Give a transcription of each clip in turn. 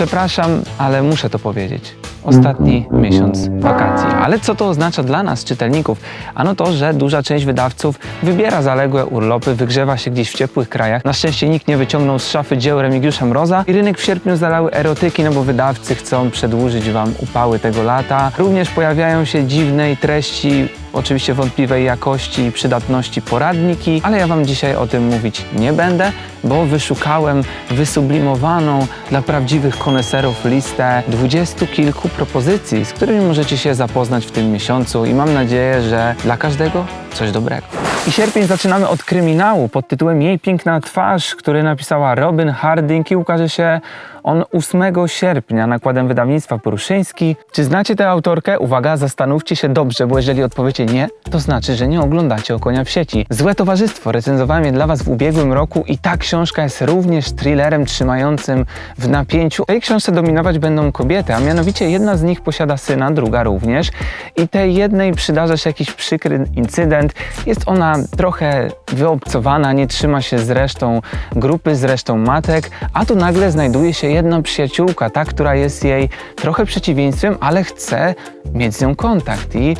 Przepraszam, ale muszę to powiedzieć. Ostatni miesiąc wakacji. Ale co to oznacza dla nas, czytelników? Ano to, że duża część wydawców wybiera zaległe urlopy, wygrzewa się gdzieś w ciepłych krajach. Na szczęście nikt nie wyciągnął z szafy dzieł Remigiusza Mroza i rynek w sierpniu zalały erotyki, no bo wydawcy chcą przedłużyć wam upały tego lata. Również pojawiają się dziwnej treści oczywiście wątpliwej jakości i przydatności poradniki, ale ja Wam dzisiaj o tym mówić nie będę, bo wyszukałem wysublimowaną dla prawdziwych koneserów listę dwudziestu kilku propozycji, z którymi możecie się zapoznać w tym miesiącu i mam nadzieję, że dla każdego coś dobrego. I sierpień zaczynamy od kryminału pod tytułem Jej piękna twarz, który napisała Robin Harding i ukaże się on 8 sierpnia nakładem wydawnictwa Poruszyński. Czy znacie tę autorkę? Uwaga, zastanówcie się dobrze, bo jeżeli odpowiecie nie, to znaczy, że nie oglądacie o konia w sieci. Złe towarzystwo recenzowałem je dla Was w ubiegłym roku i ta książka jest również thrillerem trzymającym w napięciu. W tej książce dominować będą kobiety, a mianowicie jedna z nich posiada syna, druga również i tej jednej przydarza się jakiś przykry incydent. Jest ona trochę wyobcowana, nie trzyma się z resztą grupy, z resztą matek, a tu nagle znajduje się jedna przyjaciółka, ta, która jest jej trochę przeciwieństwem, ale chce mieć z nią kontakt i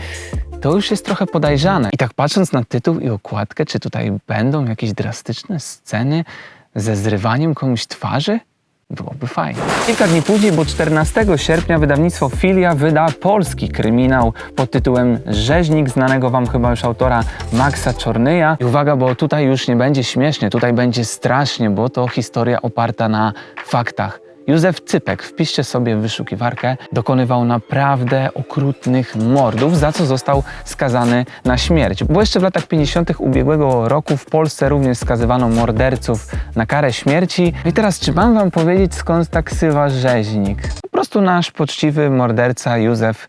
to już jest trochę podejrzane. I tak patrząc na tytuł i okładkę, czy tutaj będą jakieś drastyczne sceny ze zrywaniem komuś twarzy? Byłoby fajnie. Kilka dni później, bo 14 sierpnia wydawnictwo Filia wyda polski kryminał pod tytułem Rzeźnik, znanego wam chyba już autora Maxa Czornyja. I uwaga, bo tutaj już nie będzie śmiesznie, tutaj będzie strasznie, bo to historia oparta na faktach. Józef Cypek, wpiszcie sobie wyszukiwarkę, dokonywał naprawdę okrutnych mordów, za co został skazany na śmierć. Bo jeszcze w latach 50. ubiegłego roku w Polsce również skazywano morderców na karę śmierci. I teraz, czy mam wam powiedzieć, skąd ta ksywa rzeźnik? Po prostu nasz poczciwy morderca Józef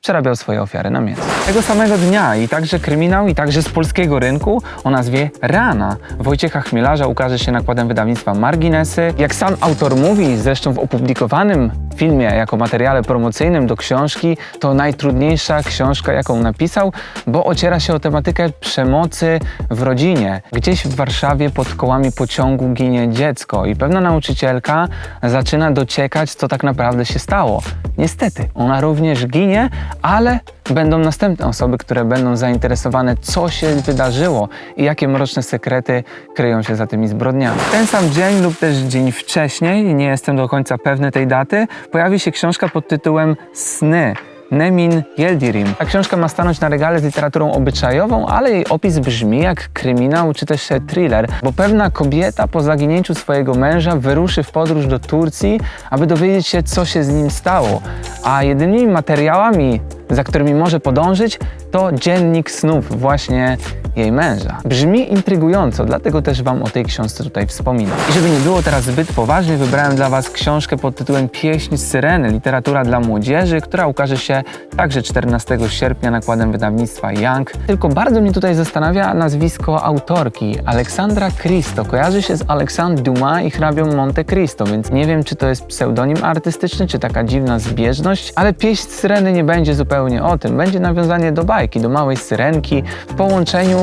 przerabiał swoje ofiary na mięso. Tego samego dnia i także kryminał, i także z polskiego rynku o nazwie Rana Wojciecha Chmielarza ukaże się nakładem wydawnictwa Marginesy. Jak sam autor mówi, zresztą w opublikowanym filmie jako materiale promocyjnym do książki, to najtrudniejsza książka, jaką napisał, bo ociera się o tematykę przemocy w rodzinie. Gdzieś w Warszawie pod kołami pociągu ginie dziecko i pewna nauczycielka zaczyna dociekać, co tak naprawdę się stało. Niestety, ona również ginie, ale będą następne osoby, które będą zainteresowane, co się wydarzyło i jakie mroczne sekrety kryją się za tymi zbrodniami. Ten sam dzień lub też dzień wcześniej, nie jestem do końca pewny tej daty, pojawi się książka pod tytułem Sny. Nemin Yildirim. Ta książka ma stanąć na regale z literaturą obyczajową, ale jej opis brzmi jak kryminał czy też thriller, bo pewna kobieta po zaginięciu swojego męża wyruszy w podróż do Turcji, aby dowiedzieć się, co się z nim stało. A jedynymi materiałami, za którymi może podążyć, to dziennik snów właśnie jej męża. Brzmi intrygująco, dlatego też Wam o tej książce tutaj wspominam. I żeby nie było teraz zbyt poważnie, wybrałem dla Was książkę pod tytułem Pieśń Syreny, literatura dla młodzieży, która ukaże się także 14 sierpnia nakładem wydawnictwa Young. Tylko bardzo mnie tutaj zastanawia nazwisko autorki. Aleksandra Cristo kojarzy się z Alexandre Dumas i hrabią Monte Cristo, więc nie wiem, czy to jest pseudonim artystyczny, czy taka dziwna zbieżność, ale Pieśń Syreny nie będzie zupełnie o tym. Będzie nawiązanie do bajki, do małej syrenki w połączeniu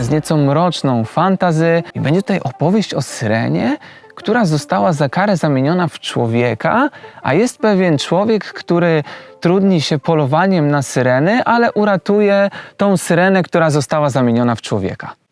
z nieco mroczną fantazy. I będzie tutaj opowieść o syrenie, która została za karę zamieniona w człowieka, a jest pewien człowiek, który trudni się polowaniem na syreny, ale uratuje tą syrenę, która została zamieniona w człowieka.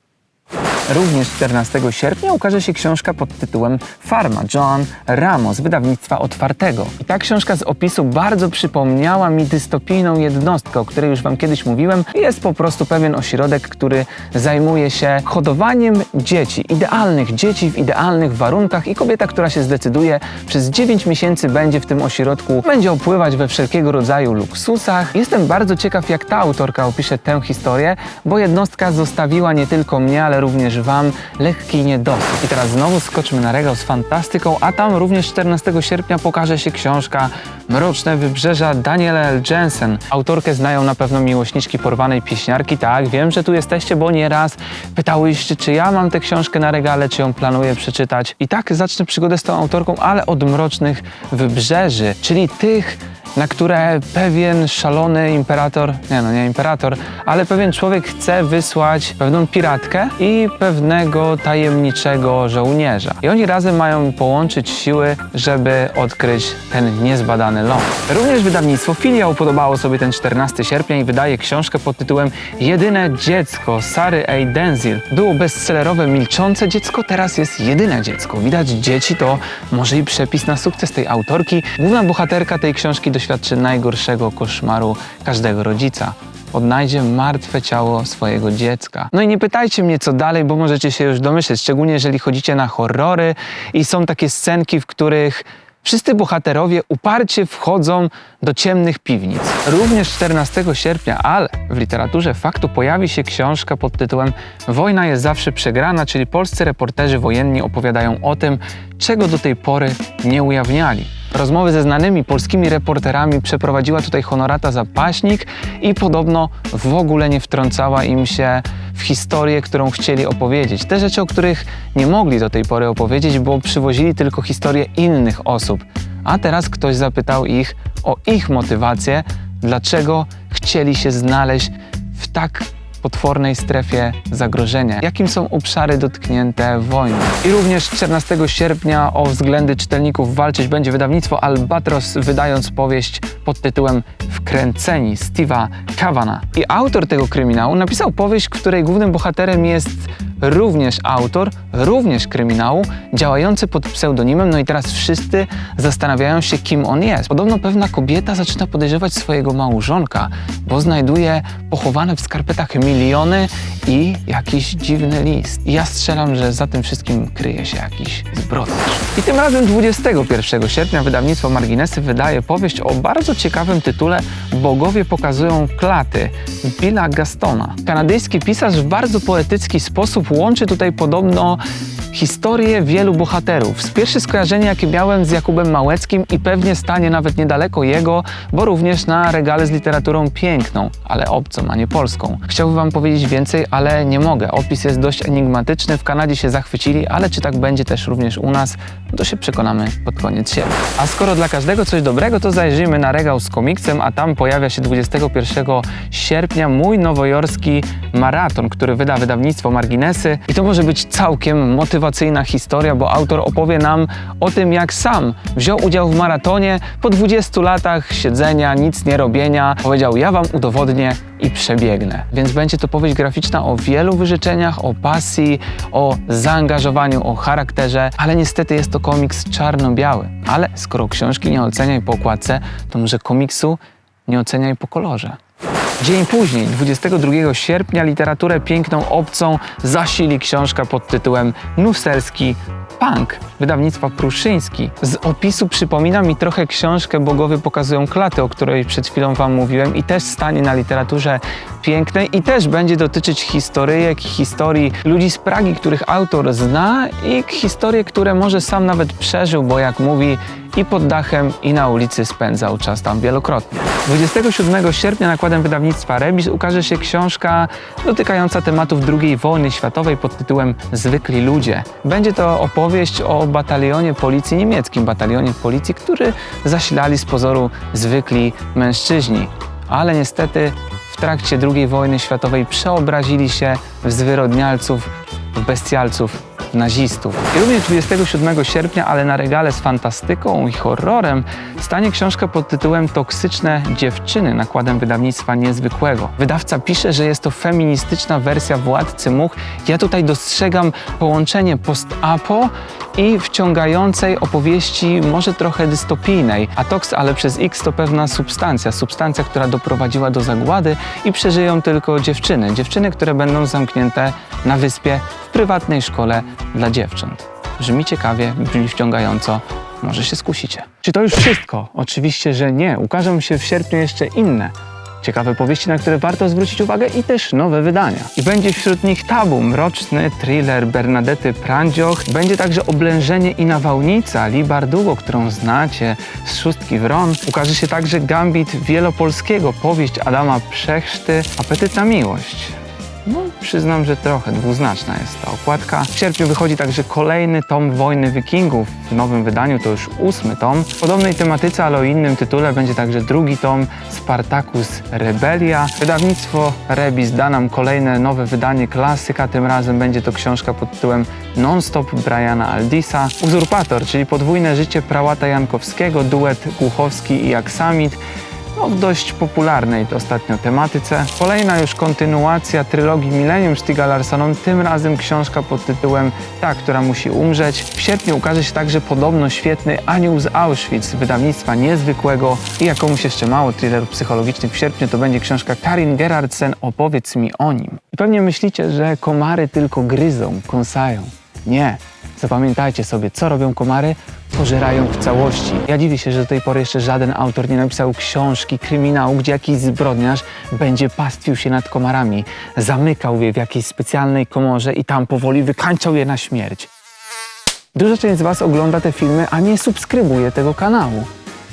Również 14 sierpnia ukaże się książka pod tytułem Farma John Ramos wydawnictwa Otwartego. I ta książka z opisu bardzo przypomniała mi dystopijną jednostkę, o której już Wam kiedyś mówiłem. Jest po prostu pewien ośrodek, który zajmuje się hodowaniem dzieci, idealnych dzieci w idealnych warunkach i kobieta, która się zdecyduje, przez 9 miesięcy będzie w tym ośrodku, będzie opływać we wszelkiego rodzaju luksusach. Jestem bardzo ciekaw, jak ta autorka opisze tę historię, bo jednostka zostawiła nie tylko mnie, ale również Wam lekki niedosyt. I teraz znowu skoczmy na regał z fantastyką, a tam również 14 sierpnia pokaże się książka Mroczne Wybrzeża Daniela L. Jensen. Autorkę znają na pewno miłośniczki porwanej pieśniarki. Tak, wiem, że tu jesteście, bo nieraz pytałyście, czy ja mam tę książkę na regale, czy ją planuję przeczytać. I tak zacznę przygodę z tą autorką, ale od Mrocznych Wybrzeży, czyli tych na które pewien szalony imperator, nie no nie imperator, ale pewien człowiek chce wysłać pewną piratkę i pewnego tajemniczego żołnierza. I oni razem mają połączyć siły, żeby odkryć ten niezbadany ląd. Również wydawnictwo Filiał podobało sobie ten 14 sierpnia i wydaje książkę pod tytułem Jedyne dziecko Sary A. Denzil. Było bestsellerowe Milczące dziecko, teraz jest jedyne dziecko. Widać dzieci to może i przepis na sukces tej autorki. Główna bohaterka tej książki doświadczy najgorszego koszmaru każdego rodzica odnajdzie martwe ciało swojego dziecka. No i nie pytajcie mnie co dalej, bo możecie się już domyśleć, szczególnie jeżeli chodzicie na horrory i są takie scenki, w których wszyscy bohaterowie uparcie wchodzą do ciemnych piwnic. Również 14 sierpnia, ale w literaturze faktu pojawi się książka pod tytułem Wojna jest zawsze przegrana, czyli polscy reporterzy wojenni opowiadają o tym, czego do tej pory nie ujawniali. Rozmowy ze znanymi polskimi reporterami przeprowadziła tutaj honorata Zapaśnik i podobno w ogóle nie wtrącała im się w historię, którą chcieli opowiedzieć. Te rzeczy, o których nie mogli do tej pory opowiedzieć, bo przywozili tylko historię innych osób. A teraz ktoś zapytał ich o ich motywację, dlaczego chcieli się znaleźć w tak potwornej strefie zagrożenia. Jakim są obszary dotknięte wojną? I również 14 sierpnia o względy czytelników walczyć będzie wydawnictwo Albatros, wydając powieść pod tytułem Wkręceni Steve'a Kavana. I autor tego kryminału napisał powieść, której głównym bohaterem jest również autor, również kryminału, działający pod pseudonimem, no i teraz wszyscy zastanawiają się, kim on jest. Podobno pewna kobieta zaczyna podejrzewać swojego małżonka, bo znajduje pochowane w skarpetach miliony i jakiś dziwny list. I ja strzelam, że za tym wszystkim kryje się jakiś zbrodniarz. I tym razem 21 sierpnia wydawnictwo Marginesy wydaje powieść o bardzo ciekawym tytule Bogowie pokazują klaty Billa Gastona. Kanadyjski pisarz w bardzo poetycki sposób łączy tutaj podobno historię wielu bohaterów. Z pierwsze skojarzenie, jakie miałem z Jakubem Małeckim i pewnie stanie nawet niedaleko jego, bo również na regale z literaturą piękną, ale obcą, a nie polską. Chciałbym wam powiedzieć więcej, ale nie mogę. Opis jest dość enigmatyczny, w Kanadzie się zachwycili, ale czy tak będzie też również u nas, to się przekonamy pod koniec sierpnia. A skoro dla każdego coś dobrego, to zajrzyjmy na regał z komiksem, a tam pojawia się 21 sierpnia mój nowojorski maraton, który wyda wydawnictwo Marginesy i to może być całkiem motywacyjna historia, bo autor opowie nam o tym, jak sam wziął udział w maratonie po 20 latach siedzenia, nic nie robienia. Powiedział, ja wam udowodnię i przebiegnę. Więc będzie to powieść graficzna o wielu wyrzeczeniach, o pasji, o zaangażowaniu, o charakterze, ale niestety jest to komiks czarno-biały. Ale skoro książki nie oceniaj po okładce, to może komiksu nie oceniaj po kolorze. Dzień później, 22 sierpnia, literaturę piękną obcą zasili książka pod tytułem Nuserski Punk wydawnictwa Pruszyński. Z opisu przypomina mi trochę książkę Bogowie pokazują klaty, o której przed chwilą Wam mówiłem i też stanie na literaturze pięknej i też będzie dotyczyć historyjek, historii ludzi z Pragi, których autor zna i historie, które może sam nawet przeżył, bo jak mówi i pod dachem, i na ulicy spędzał czas tam wielokrotnie. 27 sierpnia nakładem wydawnictwa Rebis ukaże się książka dotykająca tematów II wojny światowej pod tytułem Zwykli ludzie. Będzie to opowieść o batalionie policji, niemieckim batalionie policji, który zasilali z pozoru zwykli mężczyźni. Ale niestety w trakcie II wojny światowej przeobrazili się w zwyrodnialców, w bestialców, nazistów. I również 27 sierpnia, ale na regale z fantastyką i horrorem, stanie książka pod tytułem Toksyczne dziewczyny nakładem wydawnictwa niezwykłego. Wydawca pisze, że jest to feministyczna wersja Władcy Much. Ja tutaj dostrzegam połączenie post-apo i wciągającej opowieści, może trochę dystopijnej. A ale przez X to pewna substancja, substancja, która doprowadziła do zagłady i przeżyją tylko dziewczyny. Dziewczyny, które będą zamknięte na wyspie w prywatnej szkole dla dziewcząt. Brzmi ciekawie, brzmi wciągająco. Może się skusicie. Czy to już wszystko? Oczywiście, że nie. Ukażą się w sierpniu jeszcze inne ciekawe powieści, na które warto zwrócić uwagę i też nowe wydania. I będzie wśród nich Tabu, mroczny thriller Bernadety Prandzioch. Będzie także Oblężenie i Nawałnica Li Bardugo, którą znacie z Szóstki Wron. Ukaże się także Gambit Wielopolskiego, powieść Adama Przechrzty, Apetyt na miłość. No, przyznam, że trochę dwuznaczna jest ta okładka. W sierpniu wychodzi także kolejny tom Wojny Wikingów. W nowym wydaniu to już ósmy tom. W podobnej tematyce, ale o innym tytule będzie także drugi tom Spartacus Rebelia. Wydawnictwo Rebis da nam kolejne nowe wydanie klasyka. Tym razem będzie to książka pod tytułem Non-Stop Briana Aldisa. Uzurpator, czyli podwójne życie prałata Jankowskiego, duet Głuchowski i Aksamit no, w dość popularnej ostatnio tematyce. Kolejna już kontynuacja trylogii Millennium Stiga Larssoną, tym razem książka pod tytułem Ta, która musi umrzeć. W sierpniu ukaże się także podobno świetny Anioł z Auschwitz wydawnictwa niezwykłego i jak komuś jeszcze mało thrillerów psychologicznych w sierpniu, to będzie książka Karin Gerhardsen Opowiedz mi o nim. I pewnie myślicie, że komary tylko gryzą, kąsają. Nie. Zapamiętajcie sobie, co robią komary? Pożerają w całości. Ja dziwię się, że do tej pory jeszcze żaden autor nie napisał książki, kryminału, gdzie jakiś zbrodniarz będzie pastwił się nad komarami, zamykał je w jakiejś specjalnej komorze i tam powoli wykańczał je na śmierć. Duża część z Was ogląda te filmy, a nie subskrybuje tego kanału.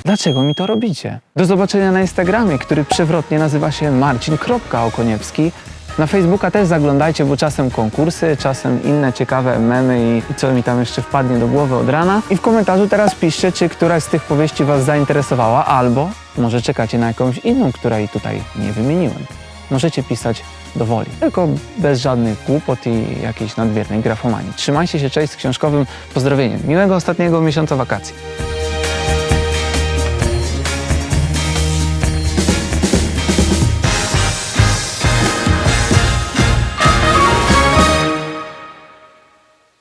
Dlaczego mi to robicie? Do zobaczenia na Instagramie, który przewrotnie nazywa się marcin.okoniewski. Na Facebooka też zaglądajcie, bo czasem konkursy, czasem inne ciekawe memy i, co mi tam jeszcze wpadnie do głowy od rana. I w komentarzu teraz piszcie, czy któraś z tych powieści Was zainteresowała, albo może czekacie na jakąś inną, której tutaj nie wymieniłem. Możecie pisać do woli, tylko bez żadnych głupot i jakiejś nadmiernej grafomanii. Trzymajcie się, cześć z książkowym pozdrowieniem. Miłego ostatniego miesiąca wakacji.